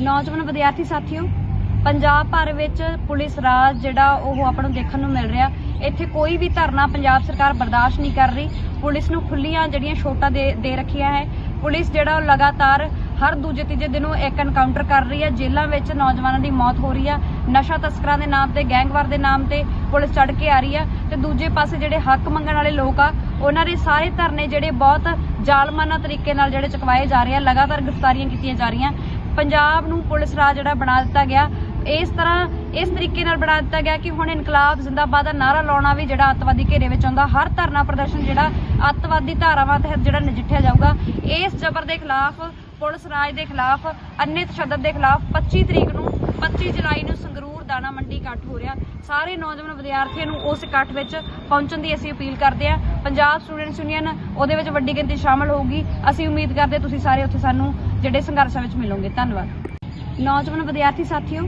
ਨੌਜਵਾਨ ਵਿਦਿਆਰਥੀ ਸਾਥੀਓ, ਪੰਜਾਬ ਭਰ ਵਿੱਚ ਪੁਲਿਸ ਰਾਜ ਜਿਹੜਾ ਉਹ ਆਪਾਂ ਨੂੰ ਦੇਖਣ ਨੂੰ ਮਿਲ ਰਿਹਾ। ਇੱਥੇ ਕੋਈ ਵੀ ਧਰਨਾ ਪੰਜਾਬ ਸਰਕਾਰ ਬਰਦਾਸ਼ਤ ਨਹੀਂ ਕਰ ਰਹੀ। ਪੁਲਿਸ ਨੂੰ ਖੁੱਲੀਆਂ ਜਿਹੜੀਆਂ ਛੋਟਾਂ ਦੇ ਦੇ ਰੱਖੀਆਂ ਹੈ। ਪੁਲਿਸ ਜਿਹੜਾ ਉਹ ਲਗਾਤਾਰ ਹਰ ਦੂਜੇ ਤੀਜੇ ਦਿਨ ਨੂੰ ਇੱਕ ਐਨਕਾਊਂਟਰ ਕਰ ਰਹੀ ਹੈ। ਜੇਲ੍ਹਾਂ ਵਿੱਚ ਨੌਜਵਾਨਾਂ ਦੀ ਮੌਤ ਹੋ ਰਹੀ ਆ ਨਸ਼ਾ ਤਸਕਰਾਂ ਦੇ ਨਾਮ ਤੇ, ਗੈਂਗਵਾਰ ਦੇ ਨਾਮ ਤੇ ਪੁਲਿਸ ਚੜ ਕੇ ਆ ਰਹੀ ਆ ਤੇ ਦੂਜੇ ਪਾਸੇ ਜਿਹੜੇ ਹੱਕ ਮੰਗਣ ਵਾਲੇ ਲੋਕ ਆ, ਉਹਨਾਂ ਦੇ ਸਾਰੇ ਧਰਨੇ ਜਿਹੜੇ ਬਹੁਤ ਜ਼ਾਲਮਾਨਾ ਤਰੀਕੇ ਨਾਲ ਜਿਹੜੇ ਚੁਕਵਾਏ ਜਾ ਰਹੇ ਆ, ਲਗਾਤਾਰ ਗ੍ਰਿਫਤਾਰੀਆਂ ਕੀਤੀਆਂ ਜਾ ਰਹੀਆਂ। ਪੰਜਾਬ ਨੂੰ ਪੁਲਿਸ ਰਾਜ ਜਿਹੜਾ ਬਣਾ ਦਿੱਤਾ ਗਿਆ। ਇਸ ਤਰ੍ਹਾਂ, ਇਸ ਤਰੀਕੇ ਨਾਲ ਬਣਾ ਦਿੱਤਾ ਗਿਆ ਕਿ ਹੁਣ ਇਨਕਲਾਬ ਜ਼ਿੰਦਾਬਾਦ ਦਾ ਨਾਰਾ ਲਾਉਣਾ ਵੀ ਜਿਹੜਾ ਅੱਤਵਾਦੀ ਘੇਰੇ ਵਿੱਚ ਆਉਂਦਾ, ਹਰ ਧਰਨਾ ਪ੍ਰਦਰਸ਼ਨ ਜਿਹੜਾ ਅੱਤਵਾਦੀ ਧਾਰਾਵਾਂ ਤਹਿਤ ਜਿਹੜਾ ਨਜਿੱਠਿਆ ਜਾਊਗਾ, ਇਸ ਜ਼ਬਰ ਦੇ ਖਿਲਾਫ, ਪੁਲਿਸ ਰਾਜ ਦੇ ਖਿਲਾਫ ਅੰਨੇ ਤਸ਼ੱਦਦ ਦੇ ਖਿਲਾਫ 25 ਤਰੀਕ ਨੂੰ 25 ਜੁਲਾਈ ਨੂੰ ਸੰਗਰੂਰ ਦਾਣਾ ਮੰਡੀ ਇਕੱਠ ਹੋ ਰਿਹਾ। ਸਾਰੇ ਨੌਜਵਾਨ ਵਿਦਿਆਰਥੀਆਂ ਨੂੰ ਉਸ ਇਕੱਠ ਵਿੱਚ ਪਹੁੰਚਣ ਦੀ ਅਸੀਂ ਅਪੀਲ ਕਰਦੇ ਹਾਂ। ਪੰਜਾਬ ਸਟੂਡੈਂਟਸ ਯੂਨੀਅਨ ਉਹਦੇ ਵਿੱਚ ਵੱਡੀ ਗਿਣਤੀ ਸ਼ਾਮਲ ਹੋਊਗੀ। ਅਸੀਂ ਉਮੀਦ ਕਰਦੇ ਤੁਸੀਂ ਸਾਰੇ ਉੱਥੇ ਸਾਨੂੰ ਜਿਹੜੇ ਸੰਘਰਸ਼ਾਂ ਵਿੱਚ ਮਿਲੋਗੇ। ਧੰਨਵਾਦ। ਨੌਜਵਾਨ ਵਿਦਿਆਰਥੀ ਸਾਥੀਓ,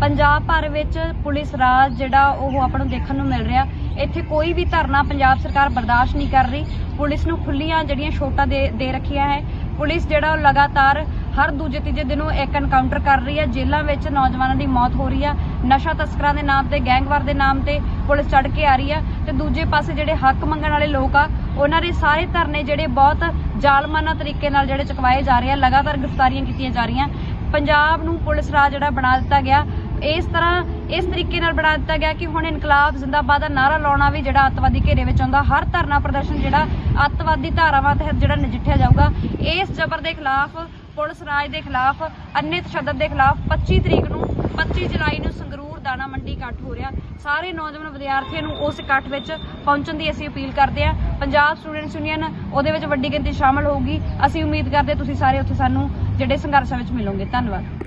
ਪੰਜਾਬ ਭਰ ਵਿੱਚ ਪੁਲਿਸ ਰਾਜ ਜਿਹੜਾ ਉਹ ਆਪਾਂ ਨੂੰ ਦੇਖਣ ਨੂੰ ਮਿਲ ਰਿਹਾ। ਇੱਥੇ ਕੋਈ ਵੀ ਧਰਨਾ ਪੰਜਾਬ ਸਰਕਾਰ ਬਰਦਾਸ਼ਤ ਨਹੀਂ ਕਰ ਰਹੀ। ਪੁਲਿਸ ਨੂੰ ਖੁੱਲੀਆਂ ਜਿਹੜੀਆਂ ਛੋਟਾਂ ਦੇ ਦੇ ਰੱਖੀਆਂ ਹੈ। ਪੁਲਿਸ ਜਿਹੜਾ ਉਹ ਲਗਾਤਾਰ ਹਰ ਦੂਜੇ ਤੀਜੇ ਦਿਨ ਨੂੰ ਇੱਕ ਐਨਕਾਊਂਟਰ ਕਰ ਰਹੀ ਹੈ। ਜੇਲ੍ਹਾਂ ਵਿੱਚ ਨੌਜਵਾਨਾਂ ਦੀ ਮੌਤ ਹੋ ਰਹੀ ਆ ਨਸ਼ਾ ਤਸਕਰਾਂ ਦੇ ਨਾਮ ਤੇ, ਗੈਂਗਵਾਰ ਦੇ ਨਾਮ ਤੇ ਪੁਲਿਸ ਚੜ ਕੇ ਆ ਰਹੀ ਆ ਤੇ ਦੂਜੇ ਪਾਸੇ ਜਿਹੜੇ ਹੱਕ ਮੰਗਣ ਵਾਲੇ ਲੋਕ ਆ, ਉਹਨਾਂ ਦੇ ਸਾਰੇ ਧਰਨੇ ਜਿਹੜੇ ਬਹੁਤ ਜ਼ਾਲਮਾਨਾ ਤਰੀਕੇ ਨਾਲ ਜਿਹੜੇ ਚੁਕਵਾਏ ਜਾ ਰਹੇ ਆ, ਲਗਾਤਾਰ ਗ੍ਰਿਫਤਾਰੀਆਂ ਕੀਤੀਆਂ ਜਾ ਰਹੀਆਂ। ਪੰਜਾਬ ਨੂੰ ਪੁਲਿਸ ਰਾਜ ਜਿਹੜਾ ਬਣਾ ਦਿੱਤਾ ਗਿਆ, ਇਸ ਤਰ੍ਹਾਂ ਇਸ ਤਰੀਕੇ ਨਾਲ ਬਣਾ ਦਿੱਤਾ ਗਿਆ ਕਿ ਹੁਣ ਇਨਕਲਾਬ ਜ਼ਿੰਦਾਬਾਦ ਦਾ ਨਾਰਾ ਲਾਉਣਾ ਵੀ ਜਿਹੜਾ ਅੱਤਵਾਦੀ ਘੇਰੇ ਵਿੱਚ ਆਉਂਦਾ, ਹਰ ਧਰਨਾ ਪ੍ਰਦਰਸ਼ਨ ਜਿਹੜਾ ਅੱਤਵਾਦੀ ਧਾਰਾਵਾਂ ਤਹਿਤ ਜਿਹੜਾ ਨਜਿੱਠਿਆ ਜਾਊਗਾ, ਇਸ ਜ਼ਬਰ ਦੇ ਖਿਲਾਫ, ਪੁਲਿਸ ਰਾਜ ਦੇ ਖਿਲਾਫ ਅੰਨੇ ਤਸ਼ੱਦਦ ਦੇ ਖਿਲਾਫ 25 ਤਰੀਕ ਨੂੰ 25 ਜੁਲਾਈ ਨੂੰ ਸੰਗਰੂਰ ਦਾਣਾ ਮੰਡੀ ਇਕੱਠ ਹੋ ਰਿਹਾ। ਸਾਰੇ ਨੌਜਵਾਨ ਵਿਦਿਆਰਥੀਆਂ ਨੂੰ ਉਸ ਇਕੱਠ ਵਿੱਚ ਪਹੁੰਚਣ ਦੀ ਅਸੀਂ ਅਪੀਲ ਕਰਦੇ ਹਾਂ। ਪੰਜਾਬ ਸਟੂਡੈਂਟਸ ਯੂਨੀਅਨ ਉਹਦੇ ਵਿੱਚ ਵੱਡੀ ਗਿਣਤੀ ਸ਼ਾਮਲ ਹੋਊਗੀ। ਅਸੀਂ ਉਮੀਦ ਕਰਦੇ ਤੁਸੀਂ ਸਾਰੇ ਉੱਥੇ ਸਾਨੂੰ ਜਿਹੜੇ ਸੰਘਰਸ਼ਾਂ ਵਿੱਚ ਮਿਲੋਗੇ। ਧੰਨਵਾਦ।